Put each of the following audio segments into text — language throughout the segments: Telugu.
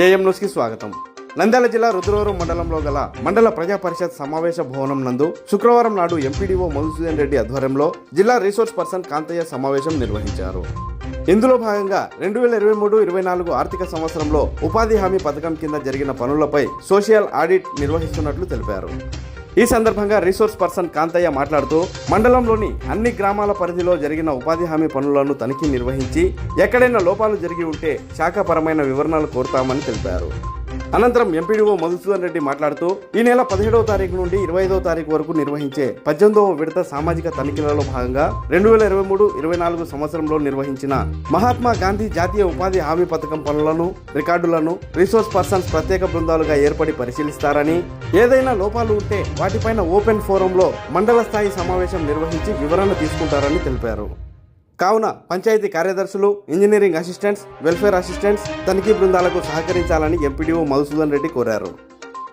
ఏఎం న్యూస్కి స్వాగతం. నంద్యాల జిల్లా రుద్రవరం మండలంలో గల మండల ప్రజా పరిషత్ సమావేశ భవనం నందు శుక్రవారం నాడు ఎంపీడీఓ మధుసూదన్ రెడ్డి ఆధ్వర్యంలో జిల్లా రీసోర్స్ పర్సన్ కాంతయ్య సమావేశం నిర్వహించారు. ఇందులో భాగంగా రెండు వేల ఇరవై మూడు ఇరవై నాలుగు ఆర్థిక సంవత్సరంలో ఉపాధి హామీ పథకం కింద జరిగిన పనులపై సోషల్ ఆడిట్ నిర్వహిస్తున్నట్లు తెలిపారు. ఈ సందర్భంగా రీసోర్స్ పర్సన్ కాంతయ్య మాట్లాడుతూ మండలంలోని అన్ని గ్రామాల పరిధిలో జరిగిన ఉపాధి హామీ పనులను తనిఖీ నిర్వహించి ఎక్కడైనా లోపాలు జరిగి ఉంటే శాఖపరమైన వివరణలు కోరుతామని తెలిపారు. అనంతరం ఎంపీడీఓ మధుసూదన్ రెడ్డి మాట్లాడుతూ ఈ నెల పదిహేడవ తారీఖు నుండి ఇరవై ఐదవ తారీఖు వరకు నిర్వహించే పద్దెనిమిదవ విడత సామాజిక తనిఖీలలో భాగంగా రెండు వేల ఇరవై మూడు ఇరవై నాలుగు సంవత్సరంలో నిర్వహించిన మహాత్మా గాంధీ జాతీయ ఉపాధి హామీ పథకం పనులను రికార్డులను రీసోర్స్ పర్సన్స్ ప్రత్యేక బృందాలుగా ఏర్పడి పరిశీలిస్తారని ఏదైనా లోపాలు ఉంటే వాటిపైన ఓపెన్ ఫోరంలో మండల స్థాయి సమావేశం నిర్వహించి వివరణ తీసుకుంటారని తెలిపారు. కావున పంచాయతీ కార్యదర్శులు ఇంజనీరింగ్ అసిస్టెంట్స్ వెల్ఫేర్ అసిస్టెంట్స్ తనిఖీ బృందాలకు సహకరించాలని ఎంపీడీఓ మధుసూదన్ రెడ్డి కోరారు.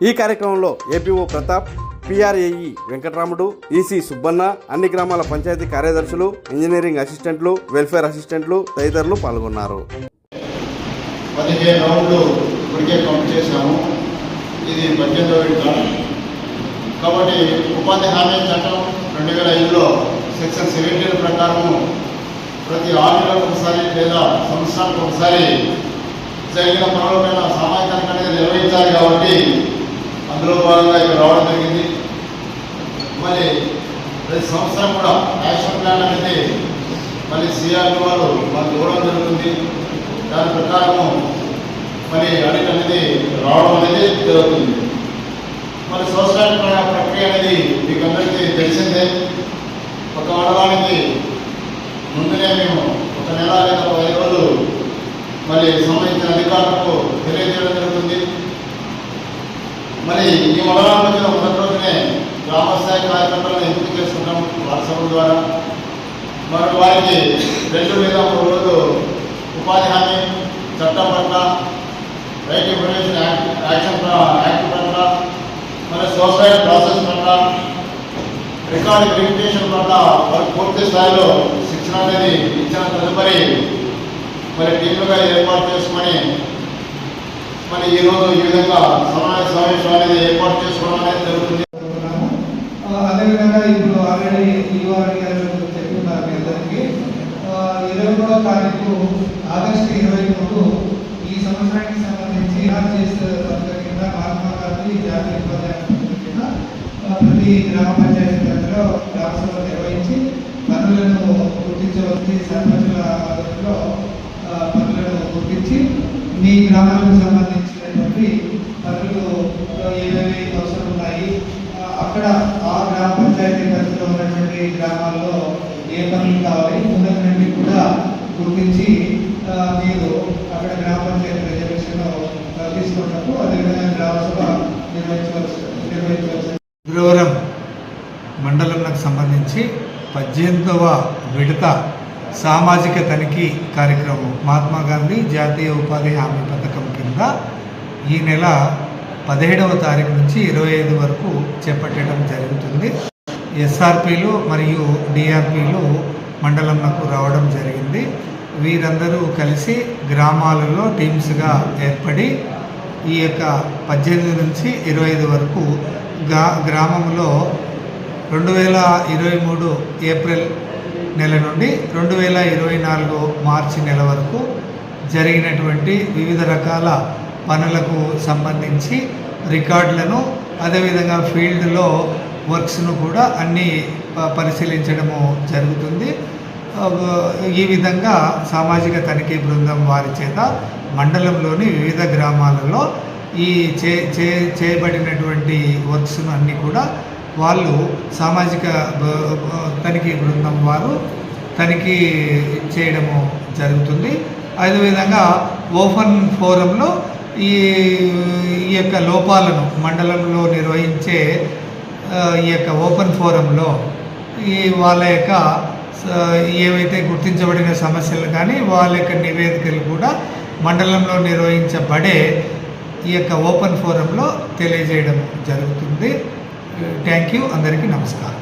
ఈ కార్యక్రమంలో APO Pratap PR AE Venkataramudu EC Subbanna అన్ని గ్రామాల పంచాయతీ కార్యదర్శులు ఇంజనీరింగ్ అసిస్టెంట్లు వెల్ఫేర్ అసిస్టెంట్లు తదితరులు పాల్గొన్నారు. పదిహేను రౌండ్లు ఇప్పటికే చేశాము. ఇది పద్దెనిమిదవ విడత. కాబట్టి ఉపాధి హామీ చట్టం రెండు వేల ఐదులో సెక్షన్ సెవెంటీన్ ప్రకారము ప్రతి ఆరు ఒకసారి లేదా సంవత్సరానికి ఒకసారి జరిగిన పనులపైన సామాజిక నిర్వహించాలి కాబట్టి అందులో భాగంగా ఇక్కడ రావడం జరిగింది. మళ్ళీ ప్రతి సంవత్సరం కూడా యాక్షన్ ప్లాన్ అనేది మళ్ళీ సిఆర్ వారు మనకు ఇవ్వడం జరుగుతుంది. దాని ప్రకారము మరి అడిట్ అనేది రావడం అనేది జరుగుతుంది. మరి సంవత్సరానికి ప్రక్రియ అనేది మీకు అందరికీ తెలిసిందే. ఒక ఆడవానికి ముందునే మేము ఒక నెల లేదా పది రోజులు మరి సంబంధించిన అధికారులకు తెలియజేయడం జరుగుతుంది. మరి ఈ మండలం మధ్యన మొదటి రోజునే గ్రామస్థాయి కార్యకర్తలను ఎంపిక చేసుకుంటాం వాట్సాప్ ద్వారా. మరి వారికి రెండు లేదా మూడు రోజులు ఉపాధి హామీ చట్టం పట్ల right information act action act పట్ల మరి సోసైడ్ ప్రాసెస్ పట్ల రికార్డ్ వెరిఫికేషన్ పట్ల వారు పూర్తి స్థాయిలో శిక్షణ అనేది ఇచ్చిన తదుపరి మరి టీములుగా ఏర్పాటు చేసుకొని మరి ఈరోజు ఈ విధంగా సమావేశ సమావేశం అనేది ఏర్పాటు చేసుకోవడం అనేది జరుగుతుంది. అదేవిధంగా ఇప్పుడు ఆల్రెడీ ఈఓఆర్ గారు చెప్తున్నారు మీ అందరికీ. ఇరవై మూడో తారీఖు ఆగస్టు ఇరవై మూడు ఈ సంవత్సరానికి సంబంధించి ఆర్జీఎస్ పథకం కింద మహాత్మా గాంధీ జాతీయ ఉపాధ్యాయ ప్రతి గ్రామ పంచాయతీ పరిధిలో గ్రామ సభ నిర్వహించి పనులను గుర్తించవలసి సర్పంచుల ఆధ్వర్యంలో పనులను గుర్తించి మీ గ్రామాలకు సంబంధించినటువంటి పనులు ఏవేవి అవసరం ఉన్నాయి అక్కడ ఆ గ్రామ పంచాయతీ పరిధిలో ఉన్నటువంటి గ్రామాల్లో ఏ పనులు కావాలి ఉన్నటువంటి కూడా గుర్తించి మీరు అక్కడ గ్రామ పంచాయతీ రిజర్వేషన్ తీసుకున్నప్పుడు అదేవిధంగా గ్రామ సభ నిర్వహించవలసి నిర్వహించవలసి మండలంకు సంబంధించి పద్దెనిమిదవ విడత సామాజిక తనిఖీ కార్యక్రమం. మహాత్మా గాంధీ జాతీయ ఉపాధి హామీ పథకం కింద ఈ నెల పదిహేడవ తారీఖు నుంచి ఇరవై ఐదు వరకు చేపట్టడం జరుగుతుంది. ఎస్ఆర్పీలు మరియు డిఆర్పీలు మండలంకు రావడం జరిగింది. వీరందరూ కలిసి గ్రామాలలో టీమ్స్గా ఏర్పడి ఈ యొక్క పద్దెనిమిది నుంచి ఇరవై ఐదు వరకు గా గ్రామంలో రెండు వేల ఇరవై మూడు ఏప్రిల్ నెల నుండి రెండు వేల ఇరవై నాలుగు మార్చి నెల వరకు జరిగినటువంటి వివిధ రకాల పనులకు సంబంధించి రికార్డులను అదేవిధంగా ఫీల్డ్లో వర్క్స్ను కూడా అన్నీ పరిశీలించడము జరుగుతుంది. ఈ విధంగా సామాజిక తనిఖీ బృందం వారి చేత మండలంలోని వివిధ గ్రామాలలో ఈ చే చే చేయబడినటువంటి వర్క్స్ను అన్నీ కూడా వాళ్ళు సామాజిక తనిఖీ బృందం వారు తనిఖీ చేయడము జరుగుతుంది. అదేవిధంగా ఓపెన్ ఫోరంలో ఈ ఈ యొక్క లోపాలను మండలంలో నిర్వహించే ఈ యొక్క ఓపెన్ ఫోరంలో ఈ వాళ్ళ యొక్క ఏవైతే గుర్తించబడిన సమస్యలు కానీ వాళ్ళ యొక్క నివేదికలు కూడా మండలంలో నిర్వహించబడే ఈ యొక్క ఓపెన్ ఫోరంలో తెలియజేయడం జరుగుతుంది. థ్యాంక్ యూ అందరికీ నమస్కారం.